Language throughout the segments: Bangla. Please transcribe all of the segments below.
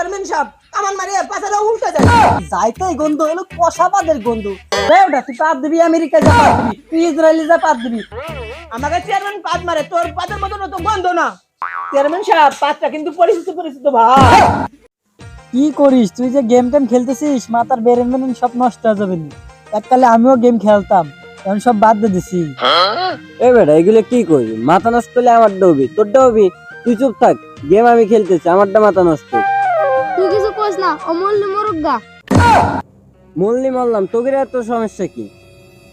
চেয়ারম্যান সাহেব আমার উল্টা যায়। যাইতেই গন্ধ হলো, কষাবাদের গন্ধ। এই ওটা, তুই পাত দিবি আমেরিকা যা পাত দিবি, তুই যা পাত দিবি। আমাকে চেয়ারম্যান পাত মারে, তোর পাতের মতন তো গন্ধ না। চেয়ারম্যান সাহেব, পাতটা কিন্তু পরিচিত পরিচিত ভাই। কি করিস, তুই যে গেম টেম খেলতেছিস, মাথার বেরেন বেরেন সব নষ্ট হয়ে যাবে। এককালে আমিও গেম খেলতাম, এখন সব বাদ দিয়ে দিছি। এ বেটা, এগুলো কি করবি? মাথা নষ্ট হলে আমার হবি তোর হবি? তুই চুপ থাক গেম আমি খেলতেছি, আমারটা মাথা নষ্ট। কিছু না ও মল্লি মরগা। মল্লি মারলাম তোদের এত সমস্যা কি?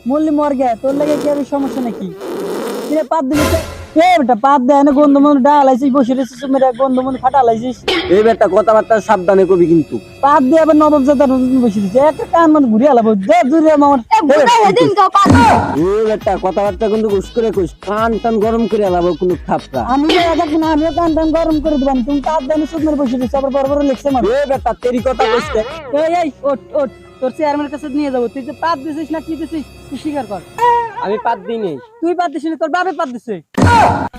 মল্লি মরগা তোর লাগে কি আর সমস্যা নাকি? পাত? এ বেটা মন ডালাইছিস বসে মেরে ফাটালাইছিস এই বেটা কথাবার্তা সাবধানে কবি কিন্তু। পাত দিয়ে আবার নবাব জাদার বসে দিছে একটা কান মানে ঘুরে আলাবো দে দূরে আমার এ বুড়া হেদিন কা পাত এই বেটা কথাবার্তা কিন্তু ঘুষ করে কইস কান টান গরম করে আলাবো কোনো থাপড়া আমি না আমিও কান টান গরম করে দিবান তুমি পাত দেন সুদ মেরে বসে দিছে আবার বড় বড় লিখছে মানে এ বেটা তেরি কথা কইস এই এই ওট ওট তোর চেয়ারম্যানের কাছে নিয়ে যাব। তুই যে পাত দিছিস না কি দিছিস তুই স্বীকার কর। আমি পাত দিই নেই তুই পাত দিছিস না তোর বাপে পাত দিছে।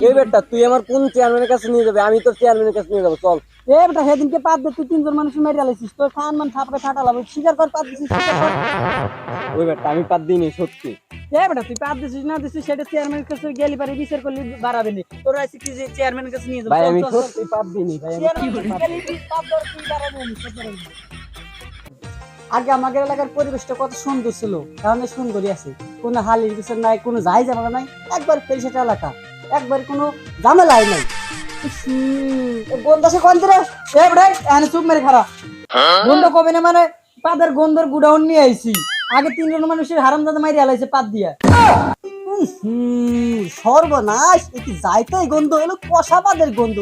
এই বেটা তুই আমার কোন চেয়ারম্যানের কাছে নিয়ে যাবে? আমি তোর চেয়ারম্যানের কাছে নিয়ে যাব চল। এ বেটা সেদিনকে পাত দে তুই তিনজন মানুষ মেরে আলাইছিস তোর খান মান থাপড়ে স্বীকার কর পাত দিছিস ওই বেটা আমি পাত দিই নেই সত্যি। এ বেটা তুই পাত দিছিস না দিছিস সেটা চেয়ারম্যানের কাছে গেলি পারে বিচার করলে বাড়াবে না। তোর আছে কি চেয়ারম্যানের কাছে নিয়ে যাব ভাই আমি চল, চল। সত্যি পাত দিই ভাই আমি চেয়ারম্যানের কাছে পাত দর তুই বাড়াবে না, সব বাড়াবে না। আগে আমাদের এলাকার পরিবেশটা কত সুন্দর ছিল কারণ সুন্দরই আছে। কোনো হালির কিছু নাই কোনো যাই জামালা নাই একবার পরিষেট এলাকা। একবার কোনো ঝামেলাই নাই। গন্ধাসে কোন রে এ বড় এনে চুপ মেরে খারাপ গন্ধ কবে না মানে পাদের গন্ধর গুডাউন নিয়ে আইছি। আগে তিনজন মানুষের হারাম দাদা মাইরে আলাইছে পাত দিয়া। সর্বনাশ, এ কি যাইতেই গন্ধ হলো গন্ধ।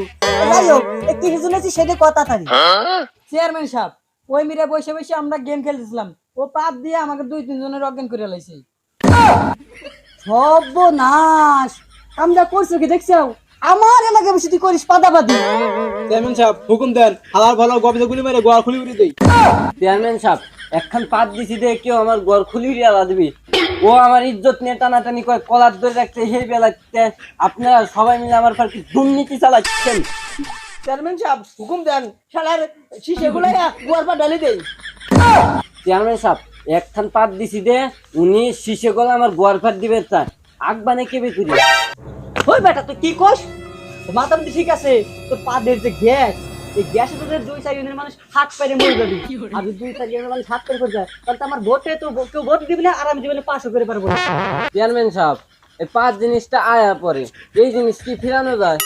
যাই হোক, এ কি শুনেছি সেটা কথা থাকি। চেয়ারম্যান সাহেব, ওই মিরে বসে বসে আমরা গেম খেলতেছিলাম। ও পাত দিয়ে আমাকে দুই তিনজনের অজ্ঞান করে লাইছে। সর্বনাশ! আমরা করছ কি দেখছ আমার এলাকায় বসে তুই করিস পাদাপাদি চেয়ারম্যান সাহেব হুকুম দেন হালার ভালো গবিতে গুলি মেরে গোয়া খুলি উড়ি দেই। চেয়ারম্যান সাহেব একখান পাত দিছি দে কেউ আমার ঘর খুলি আলা দিবি। ও আমার ইজ্জত নিয়ে টানাটানি করে কলার ধরে রাখছে সেই বেলাতে আপনারা সবাই মিলে আমার পার্কে দুর্নীতি চালাচ্ছেন। চেয়ারম্যান সাহেব হুকুম দেন শালার শিশে গুলো গোয়ার পা ডালি দেই। চেয়ারম্যান সাহেব একখান পাত দিছি দে উনি শিশে গলা আমার গোয়ার ফাট দিবে আগবানে কেবে করি? ওই বেটা তুই কি কোস? মাথা মধ্যে ঠিক আছে তোর পাদের যে গ্যাস এই গ্যাসে তোদের দুই চার ইউনিয়নের মানুষ হাত পেরে মরে যাবি। আর দুই চার ইউনিয়নের মানুষ হাত পেরে যায় তাহলে আমার ভোটে তো কেউ ভোট দিবি না আর আমি জীবনে পাশও করে পারব না। চেয়ারম্যান সাহেব এই পাঁচ জিনিসটা আয়া পরে। এই জিনিস কি ফিরানো যায়?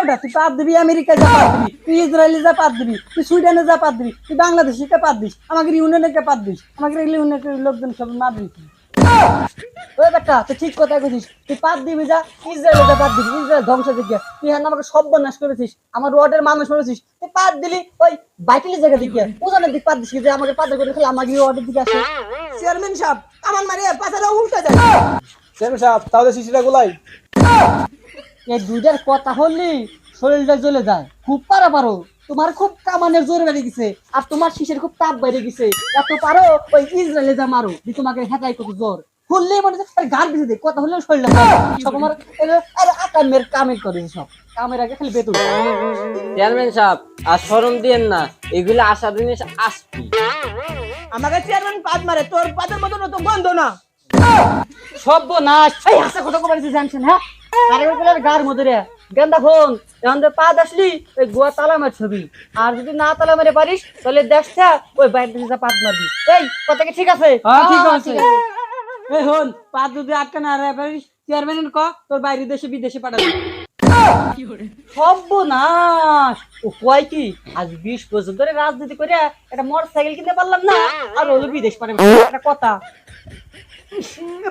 ওটা তুই পাত দিবি আমেরিকা যা পাত দিবি তুই ইসরায়েলি যা পাত দিবি তুই সুইডেনে যা পাত দিবি তুই বাংলাদেশিকে পাত দিস আমাকে ইউনিয়নকে পাত দিস আমাকে ইউনিয়নের লোকজন সব মারবি তুই। ওই বেটা তুই ঠিক কথা কইছিস তুই পাত দিবি যা ইসরায়েলে পাত দিবি ইসরায়েল ধ্বংস দিকে তুই হ্যাঁ আমাকে সব বনাশ করেছিস। আমার ওয়ার্ডের মানুষ করেছিস তুই পাত দিলি ওই বাইকেলের জায়গা দিকে ওজনের দিক পাত দিস যে আমাকে পাত করে খেলে আমাকে ওয়ার্ডের দিকে আসে। চেয়ারম্যান সাহেব আমার মারি পাশাটা উল্টা যায়। চেয়ারম্যান সাহেব তাহলে শিশিটা গোলাই এই দুইটার কথা হলি শরীরটা জ্বলে যায়। খুব পারা পারো। তোমার খুব কামানের জোর বেড়ে গেছে আর তোমার শিশের খুব তাপ বেড়ে গেছে। এত পারো ওই ইসরায়েলে যা মারো দি তোমাকে হেঁটাই কত জ্বর হললেই মনে গান বেঁধে দেয় কথা হলেও শরীরটা খারাপ। সব আমার আরে আকামের কামের করে সব কামের আগে খালি বেতন চেয়ারম্যান সাহেব আর শরম দিয়েন না এগুলো আশা জিনিস আসবি। আমাকে চেয়ারম্যান পাত মারে তোর পাতের মতন তো বন্ধ না। সর্বনাশ! এই হাসা কথা কবার জানছেন হ্যাঁ? আরে গার মধ্যে রে। গেন্দা ফোন এখন তো পা আসলি ওই গোয়া তালা মার ছবি। আর যদি না তালা মারে পারিস তাহলে দেখছা ওই বাইরে থেকে যা পাত মারবি। এই কথা কি ঠিক আছে? হ্যাঁ ঠিক আছে। এই হন পাত যদি আটকা না রে পারিস চেয়ারম্যান ক তোর বাইরে দেশে বিদেশে পাঠাবি। সর্বনাশ! ও কয় কি? আজ বিশ বছর ধরে রাজনীতি করে একটা মোটর সাইকেল কিনতে পারলাম না আর হলো বিদেশ পারে একটা কথা।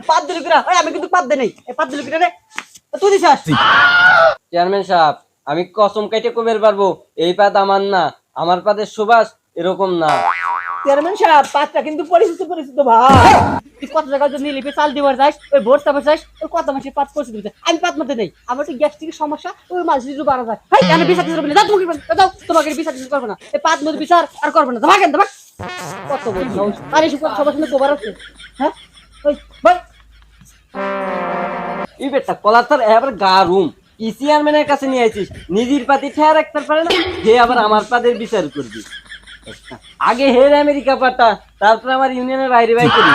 পাত দিল ওই আমি কিন্তু পাত দে নেই। পাত দিল কিনা রে? তুই দিস চেয়ারম্যান সাহেব আমি কসম কেটে কবের পারব এই পাত আমার না আমার পাদের সুবাস এরকম না। চেয়ারম্যান সাহেব পাতটা কিন্তু পরিচিত পরিচিত ভাই। তুই কত জায়গায় যদি লিপে চাল দিবার যাস ওই ভোট চাপা যাস ওই কত মাসে পাত পরিচিত আমি পাত মারতে নেই আমার তো গ্যাস্ট্রিক সমস্যা ওই মাছ যদি বাড়া যায়। হাই আমি বিচার না যাও যাও তোমাকে বিচার পারব না। এই মধ্যে বিচার আর করব না তোমাকে তোমাকে। কত বলছো আর সবার সঙ্গে কোবার আছে হ্যাঁ? ওই ভাই এই বেটা কলাতার এবার গা রুম। কি চেয়ারম্যানের কাছে নিয়ে আইছিস, নিজের পাতি ঠেয়া রাখতে পারে না, হে আবার আমার পাদের বিচার করবি। আগে হের আমেরিকা পাটা তারপর আমার ইউনিয়নের বাইরে বাইরে করি